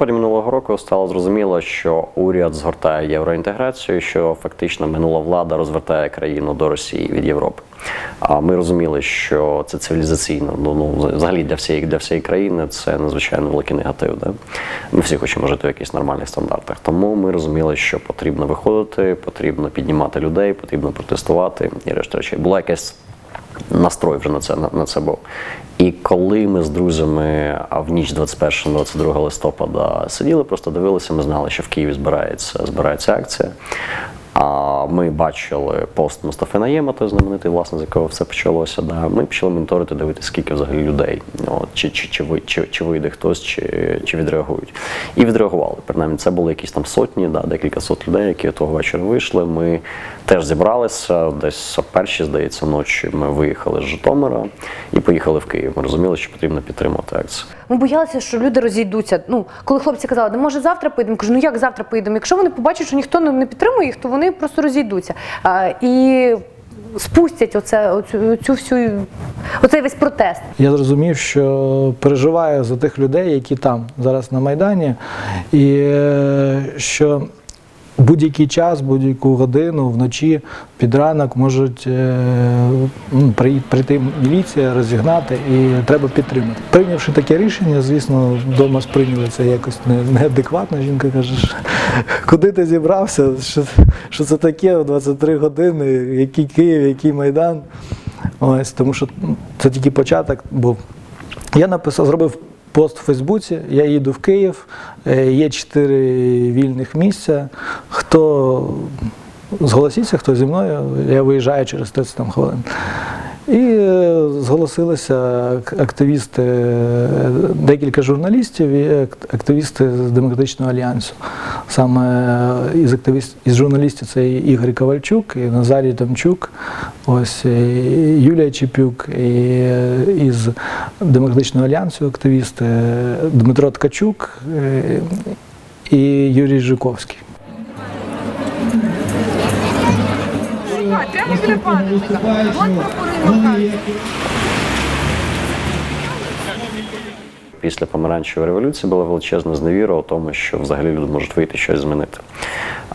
листопаді минулого року стало зрозуміло, що уряд згортає євроінтеграцію, що фактично минула влада розвертає країну до Росії від Європи. А ми розуміли, що це цивілізаційно. Ну, ну взагалі для всієї для всієї країни це надзвичайно великий негатив. Да? Ми всі хочемо жити в якихось нормальних стандартах. Тому ми розуміли, що потрібно виходити, потрібно піднімати людей, потрібно протестувати. І решта речей була якась настрой вже на це на, на це був. І коли ми з друзями в ніч 21-22 листопада сиділи, просто дивилися, ми знали, що в Києві збирається, збирається акція. А ми бачили пост Мустафи Наєма, той знаменитий, власне, з якого все почалося. Да. Ми почали моніторити, дивитися, скільки взагалі людей, От, чи, чи, чи, чи, чи вийде хтось, чи, чи відреагують. І відреагували. Принаймні, це були якісь там сотні, да, декілька сот людей, які того вечора вийшли. Ми теж зібралися, десь о першій, здається, ночі ми виїхали з Житомира і поїхали в Київ. Ми розуміли, що потрібно підтримувати акцію. Ми боялися, що люди розійдуться. Ну, коли хлопці казали, ну може завтра поїдемо, кажу, ну як завтра поїдемо? Якщо вони побачать, що ніхто не не підтримує їх, то вони просто розійдуться. А, і спустять оце, оцю, оцю всю, оцей весь протест. Я зрозумів, що переживаю за тих людей, які там зараз на Майдані, і е, що будь-який час, будь-яку годину вночі під ранок можуть е, ну, прийти міліція, розігнати і треба підтримати. Прийнявши таке рішення, звісно, вдома сприйняли це якось не- неадекватно. Жінка каже, куди ти зібрався? Що, що це таке в 23 години? Який Київ, який Майдан? Ось, тому що ну, це тільки початок був. Я написав, зробив пост у Фейсбуці, я їду в Київ, е, є чотири вільних місця. Хто зголоситься, хто зі мною, я виїжджаю через 30 там хвилин. І е, зголосилися активісти, е, декілька журналістів і активісти з Демократичного альянсу. Саме е, із активіст, із журналістів це Ігор Ковальчук, і Назарій Томчук, ось і Юлія Чепюк, і із Демократичного альянсу активісти Дмитро Ткачук і Юрій Жуковський. Прямо біля пам'ятника. Після помаранчевої революції була величезна зневіра у тому, що взагалі люди можуть вийти щось змінити.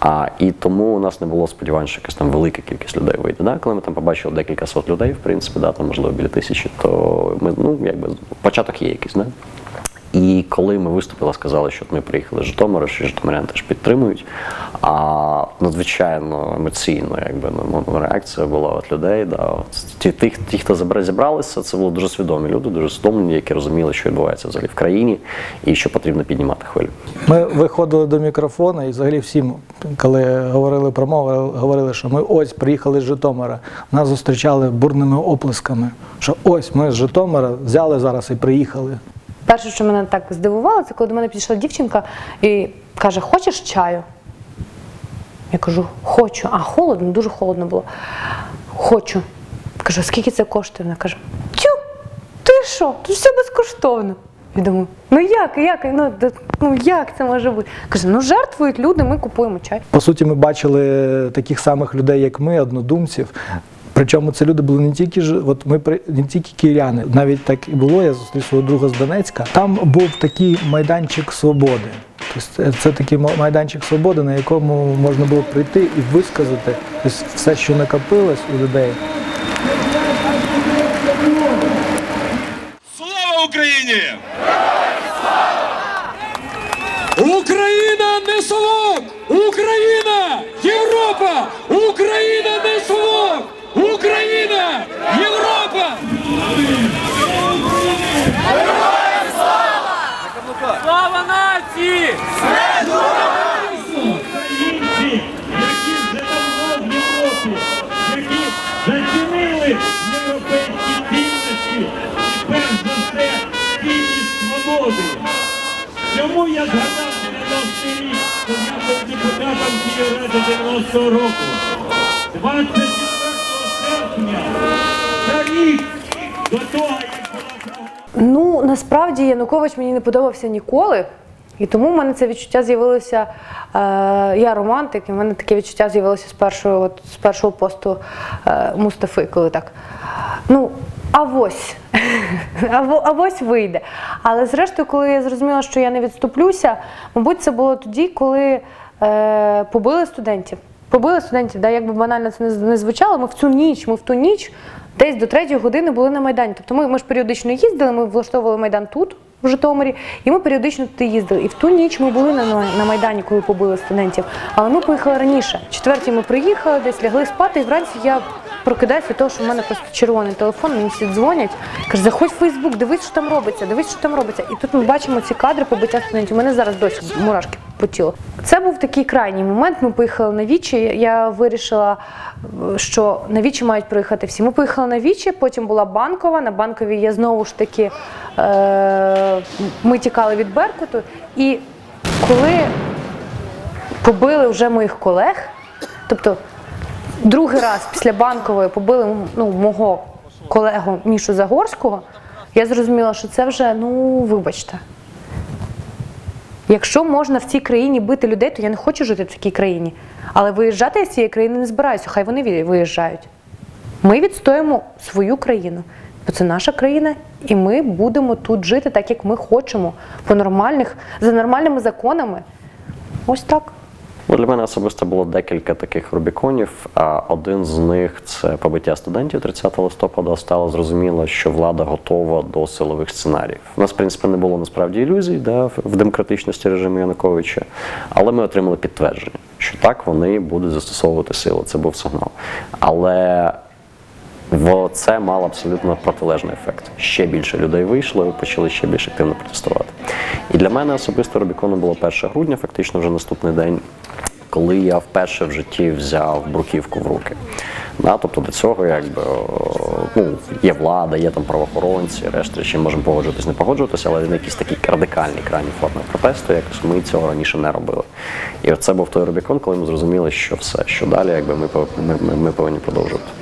А і тому у нас не було сподівань, що якась там велика кількість людей вийде. Да? Коли ми там побачили декілька сот людей, в принципі, да, там можливо біля тисячі, то ми ну якби початок є якийсь, да? І коли ми виступили, сказали, що ми приїхали з Житомира, що житомиряни теж підтримують. А надзвичайно емоційно, якби ну, ну, реакція була від людей. Да. Ті, ті, ті, хто зібралися, це були дуже свідомі люди, дуже свідомлені, які розуміли, що відбувається взагалі в країні, і що потрібно піднімати хвилю. Ми виходили до мікрофона і взагалі всім, коли говорили промову, говорили, що ми ось приїхали з Житомира. Нас зустрічали бурними оплесками. Що ось ми з Житомира взяли зараз і приїхали. Перше, що мене так здивувало, це коли до мене підійшла дівчинка і каже: Хочеш чаю? Я кажу, хочу. А холодно, дуже холодно було. Хочу. Кажу, скільки це коштує? Вона каже: Тю, ти що? Тут все безкоштовно. Я думаю, ну як, як, ну, ну як це може бути? Каже, ну жертвують люди, ми купуємо чай. По суті, ми бачили таких самих людей, як ми, однодумців. Причому це люди були не тільки ж, от ми при- не тільки кияни, навіть так і було. Я зустрів свого друга з Донецька. Там був такий майданчик свободи. Тобто це такий майданчик свободи, на якому можна було прийти і висказати тобто все, що накопилось у людей. Слава Україні! Україна свободи. Чому я згадав 90 рік, коли я був депутатом Київради 90-го року? 24 серпня, за рік до того, як була Ну насправді Янукович мені не подобався ніколи. І тому в мене це відчуття з'явилося. Е, я романтик, і в мене таке відчуття з'явилося з першого, от, з першого посту е, Мустафи, коли так. Ну, авось, Аво- авось вийде. Але зрештою, коли я зрозуміла, що я не відступлюся, мабуть, це було тоді, коли е, побили студентів. Побили студентів, да, як би банально це не звучало, ми в цю ніч, ми в ту ніч десь до третьої години були на Майдані. Тобто ми, ми ж періодично їздили, ми влаштовували Майдан тут, в Житомирі, і ми періодично туди їздили. І в ту ніч ми були на, на Майдані, коли побили студентів. Але ми поїхали раніше. Четвертій ми приїхали, десь лягли спати, і вранці я прокидаюся від того, що в мене просто червоний телефон, мені всі дзвонять. Каже, заходь в Фейсбук, дивись, що там робиться, дивись, що там робиться. І тут ми бачимо ці кадри побиття студентів. У мене зараз досі мурашки по. Це був такий крайній момент. Ми поїхали на Вічі. Я вирішила, е, що на Вічі мають приїхати всі. Ми поїхали на Вічі, потім була банкова. На банковій я знову ж таки е- ми тікали від Беркуту. І коли побили вже моїх колег, тобто другий раз після банкової побили ну, мого колегу Мішу Загорського, я зрозуміла, що це вже, ну, вибачте. Якщо можна в цій країні бити людей, то я не хочу жити в такій країні. Але виїжджати я з цієї країни не збираюся, хай вони виїжджають. Ми відстоїмо свою країну, бо це наша країна, і ми будемо тут жити так, як ми хочемо, по нормальних, за нормальними законами. Ось так. Ну, для мене особисто було декілька таких рубіконів. А один з них це побиття студентів 30 листопада. Стало зрозуміло, що влада готова до силових сценаріїв. У нас, в принципі, не було насправді ілюзій да, в- демократичності режиму Януковича, але ми отримали підтвердження, що так вони будуть застосовувати силу. Це був сигнал. Але це мало абсолютно протилежний ефект. Ще більше людей вийшло і почали ще більш активно протестувати. І для мене особисто Рубіконом було 1 грудня, фактично вже наступний день, коли я вперше в житті взяв бруківку в руки. Да, тобто до цього якби ну, є влада, є там правоохоронці, решта чим можемо погоджуватись, не погоджуватися, але на якісь такі радикальні крайні форми протесту, якось ми цього раніше не робили. І це був той Рубікон, коли ми зрозуміли, що все, що далі, якби ми, ми, ми, ми повинні продовжувати.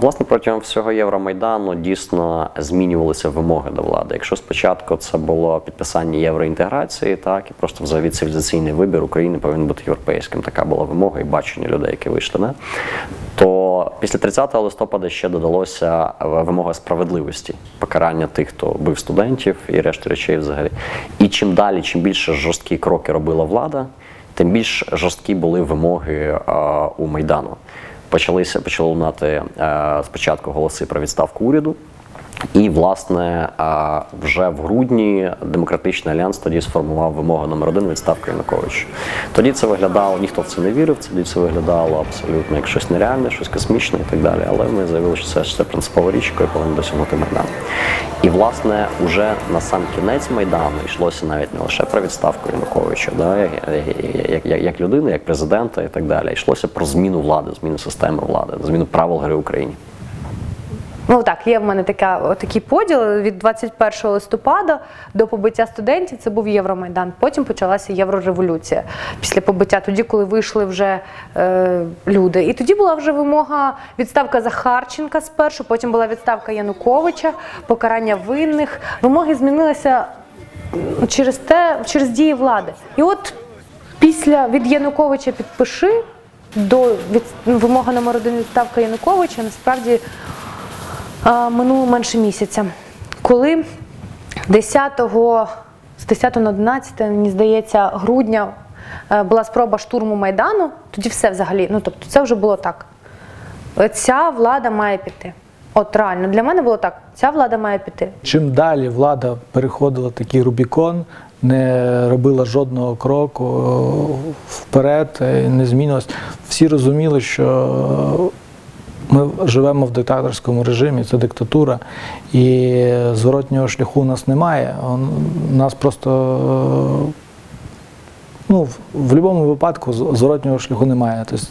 Власне, протягом всього Євромайдану дійсно змінювалися вимоги до влади. Якщо спочатку це було підписання євроінтеграції, так і просто взагалі цивілізаційний вибір України повинен бути європейським. Така була вимога і бачення людей, які вийшли. Не? То після 30 листопада ще додалося вимога справедливості, покарання тих, хто бив студентів і решти речей взагалі. І чим далі, чим більше жорсткі кроки робила влада, тим більш жорсткі були вимоги е, у Майдану почалися почали лунати е, спочатку голоси про відставку уряду. І, власне, вже в грудні демократичний альянс тоді сформував вимогу номер один відставку Януковича. Тоді це виглядало, ніхто в це не вірив, тоді це виглядало абсолютно як щось нереальне, щось космічне і так далі. Але ми заявили, що це, це принципова річ, якої повинен досягнути Майдан. І, власне, уже на сам кінець Майдану йшлося навіть не лише про відставку Януковича, да, як, як, як людини, як президента і так далі. Йшлося про зміну влади, зміну системи влади, зміну правил гри в Україні. Ну так, є в мене така, такий поділ від 21 листопада до побиття студентів. Це був Євромайдан. Потім почалася Єврореволюція після побиття, тоді, коли вийшли вже е, люди. І тоді була вже вимога відставка Захарченка спершу, потім була відставка Януковича, покарання винних. Вимоги змінилися через те, через дії влади. І от після від Януковича підпиши до від, ну, вимога номер один відставка Януковича насправді минуло менше місяця. Коли 10, з 10 на 11, мені здається, грудня е, була спроба штурму Майдану, тоді все взагалі, ну тобто це вже було так. Ця влада має піти. От реально, для мене було так: ця влада має піти. Чим далі влада переходила такий Рубікон, не робила жодного кроку е, вперед, е, не змінилась. Всі розуміли, що ми живемо в диктаторському режимі, це диктатура, і зворотнього шляху у нас немає. У нас просто е, ну, в- будь-якому випадку зворотнього шляху немає. Тобто,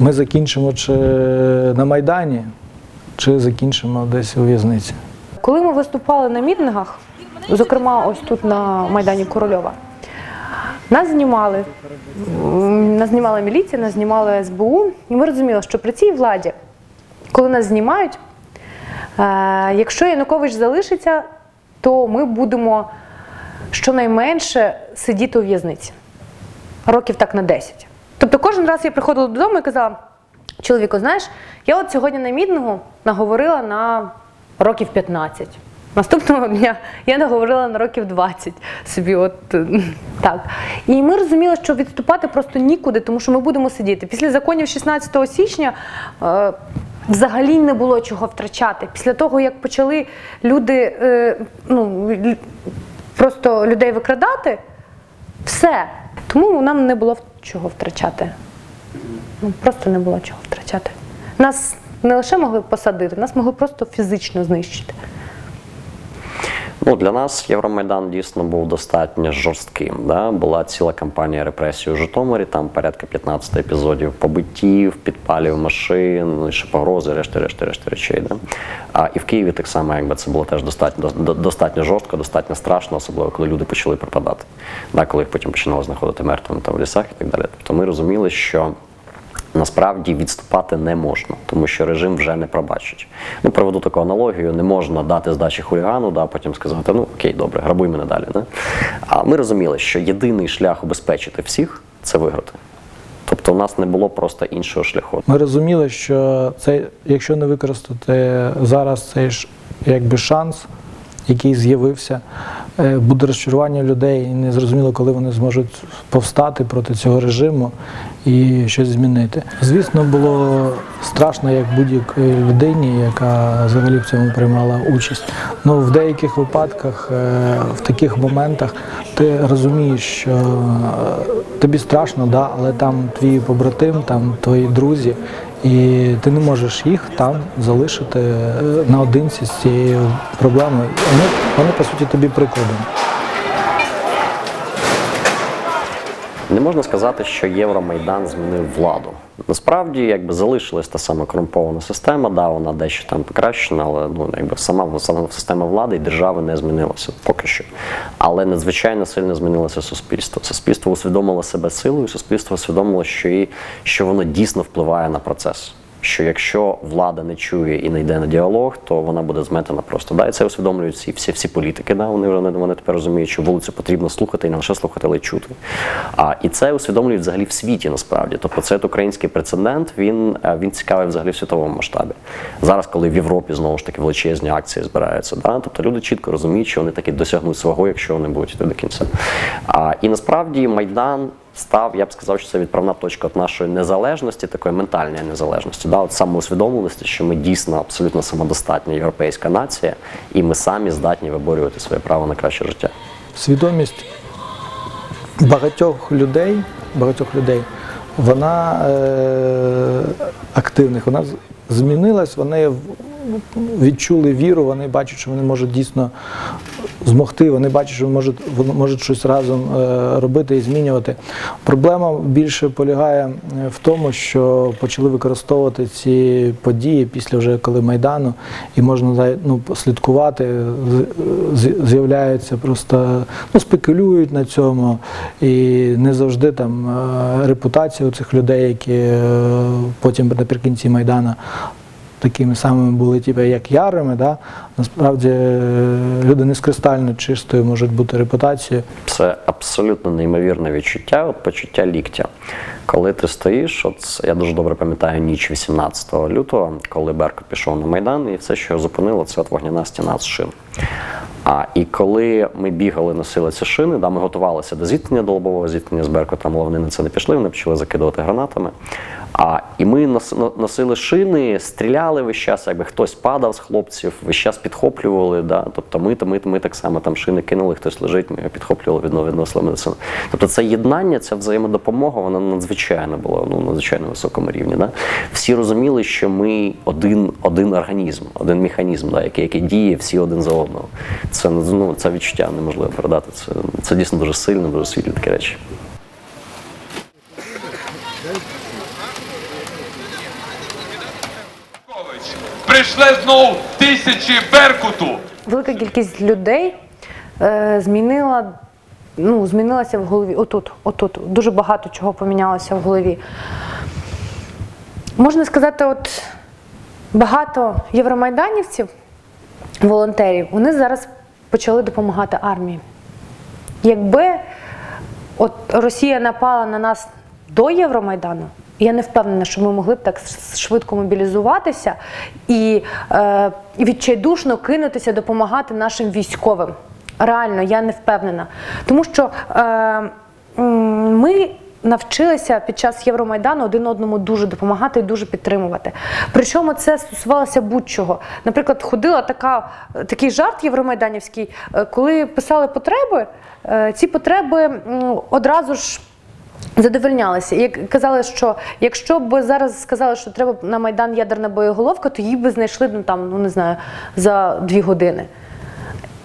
ми закінчимо чи на Майдані, чи закінчимо десь у в'язниці. Коли ми виступали на мітингах, зокрема ось тут на Майдані Корольова, Нас знімали, нас знімала міліція, нас знімала СБУ, і ми розуміли, що при цій владі, коли нас знімають, е, якщо Янукович залишиться, то ми будемо щонайменше сидіти у в'язниці. Років так на 10. Тобто кожен раз я приходила додому і казала: чоловіку, знаєш, я от сьогодні на мітингу наговорила на років 15. Наступного дня я наговорила на років 20 собі, от так. І ми розуміли, що відступати просто нікуди, тому що ми будемо сидіти. Після законів 16 січня е, взагалі не було чого втрачати. Після того, як почали люди е, ну, просто людей викрадати, все. Тому нам не було чого втрачати. Ну, просто не було чого втрачати. Нас не лише могли посадити, нас могли просто фізично знищити. Ну, для нас Євромайдан дійсно був достатньо жорстким. Да? Була ціла кампанія репресій у Житомирі, там порядка 15 епізодів побиттів, підпалів машин, ще погрози, решти, решти, решти речей. Да? А і в Києві так само, якби це було теж достатньо, до- достатньо жорстко, достатньо страшно, особливо коли люди почали пропадати. Да? Коли їх потім починали знаходити мертвими там в лісах і так далі. Тобто ми розуміли, що насправді відступати не можна, тому що режим вже не пробачить. Ну, проведу таку аналогію: не можна дати здачі хулігану, да, потім сказати, ну окей, добре, грабуй мене далі. Да? А ми розуміли, що єдиний шлях убезпечити всіх це виграти. Тобто у нас не було просто іншого шляху. Ми розуміли, що це, якщо не використати зараз цей ж якби шанс, який з'явився, е, буде розчарування людей, і не зрозуміло, коли вони зможуть повстати проти цього режиму і щось змінити. Звісно, було страшно як будь-якій людині, яка взагалі в цьому приймала участь. Ну в деяких випадках, е, в таких моментах, ти розумієш, що е, тобі страшно, да, але там твій побратим, там твої друзі, і ти не можеш їх там залишити е, наодинці з цією проблемою. Вони, вони по суті тобі прикладом. Не можна сказати, що Євромайдан змінив владу. Насправді, якби залишилась та сама корумпована система, да, вона дещо там покращена, але ну якби сама, сама система влади і держави не змінилася поки що. Але надзвичайно сильно змінилося суспільство. Суспільство усвідомило себе силою, суспільство усвідомило, що, і, що воно дійсно впливає на процес. Що якщо влада не чує і не йде на діалог, то вона буде зметена просто. Да, і це усвідомлюють всі, всі, всі політики. Да, вони, вони, тепер розуміють, що вулицю потрібно слухати і не лише слухати, але й чути. А і це усвідомлюють взагалі в світі насправді. Тобто, це український прецедент. Він, е, він цікавий взагалі в світовому масштабі. Зараз, коли в Європі знову ж таки величезні акції збираються, да, тобто люди чітко розуміють, що вони таки досягнуть свого, якщо вони будуть йти до кінця. А, і насправді майдан став, я б сказав, що це відправна точка от нашої незалежності, такої ментальної незалежності, да, от самоусвідомленості, що ми дійсно абсолютно самодостатня європейська нація, і ми самі здатні виборювати своє право на краще життя. Свідомість багатьох людей, багатьох людей, вона е, активних, вона змінилась, вони в- відчули віру, вони бачать, що вони можуть дійсно змогти, вони бачать, що можуть, вони можуть щось разом е, робити і змінювати. Проблема більше полягає е, в тому, що почали використовувати ці події після вже коли Майдану, і можна ну, слідкувати, з'являються просто ну, спекулюють на цьому, і не завжди там е, репутація у цих людей, які потім наприкінці Майдана такими самими були, типу, як ярими. Да? Насправді е, люди не з кристально чистою можуть бути репутацією. Це абсолютно неймовірне відчуття, от почуття ліктя. Коли ти стоїш, от я дуже добре пам'ятаю ніч 18 лютого, коли Беркут пішов на Майдан, і все, що його зупинило, це от вогняна стіна з шин. А і коли ми бігали, носили ці шини, да, ми готувалися до зіткнення до лобового зіткнення з Беркутом, але вони на це не пішли, вони почали закидувати гранатами. А і ми нос- носили шини, стріляли весь час, якби хтось падав з хлопців, весь час підхоплювали. Да? Тобто ми, ми, ми так само там шини кинули, хтось лежить, ми його підхоплювали, відно- відносили медицину. Тобто це єднання, ця взаємодопомога, вона надзвичайно була ну, надзвичайно високому рівні. Да? Всі розуміли, що ми один, один організм, один механізм, да, який, який діє всі один за одного. Це, ну, це відчуття неможливо передати. Це, це дійсно дуже сильно, дуже світлі такі речі. Прийшли знов тисячі Беркуту. Велика кількість людей е, змінила ну, змінилася в голові. Отут, отут. Дуже багато чого помінялося в голові. Можна сказати, от багато євромайданівців, волонтерів, вони зараз почали допомагати армії. Якби от Росія напала на нас до Євромайдану, я не впевнена, що ми могли б так швидко мобілізуватися і е, відчайдушно кинутися допомагати нашим військовим. Реально, я не впевнена. Тому що е, ми навчилися під час Євромайдану один одному дуже допомагати і дуже підтримувати. Причому це стосувалося будь-чого. Наприклад, ходила така, такий жарт євромайданівський, е, коли писали потреби, е, ці потреби одразу ж. Задовольнялися. Як казали, що якщо б зараз сказали, що треба на Майдан ядерна боєголовка, то її би знайшли ну, там, ну не знаю, за дві години.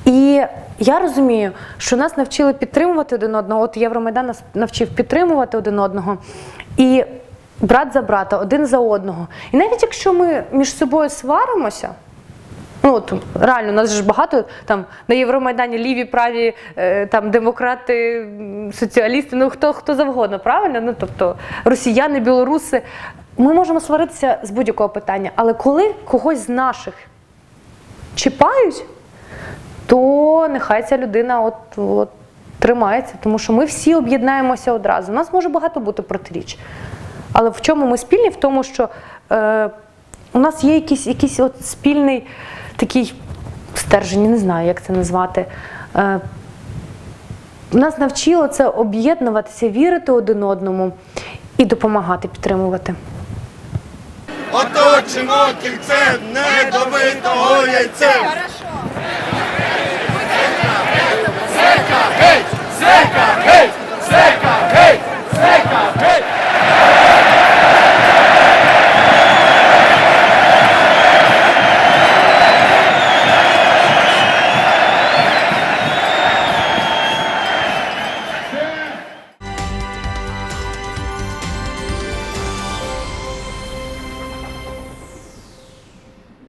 І я розумію, що нас навчили підтримувати один одного. От Євромайдан нас навчив підтримувати один одного. І брат за брата, один за одного. І навіть якщо ми між собою сваримося, Ну, от реально, у нас ж багато там на Євромайдані ліві, праві, е, там демократи, соціалісти, ну хто хто завгодно, правильно? Ну тобто росіяни, білоруси. Ми можемо сваритися з будь-якого питання, але коли когось з наших чіпають, то нехай ця людина от, от тримається, тому що ми всі об'єднаємося одразу. У нас може багато бути протиріч. Але в чому ми спільні? В тому, що е, у нас є якийсь якийсь от спільний такий стержень, не знаю, як це назвати. Е, нас навчило це об'єднуватися, вірити один одному і допомагати підтримувати. Оточимо кільцем недобитого яйцем! Зека! Геть! Зека!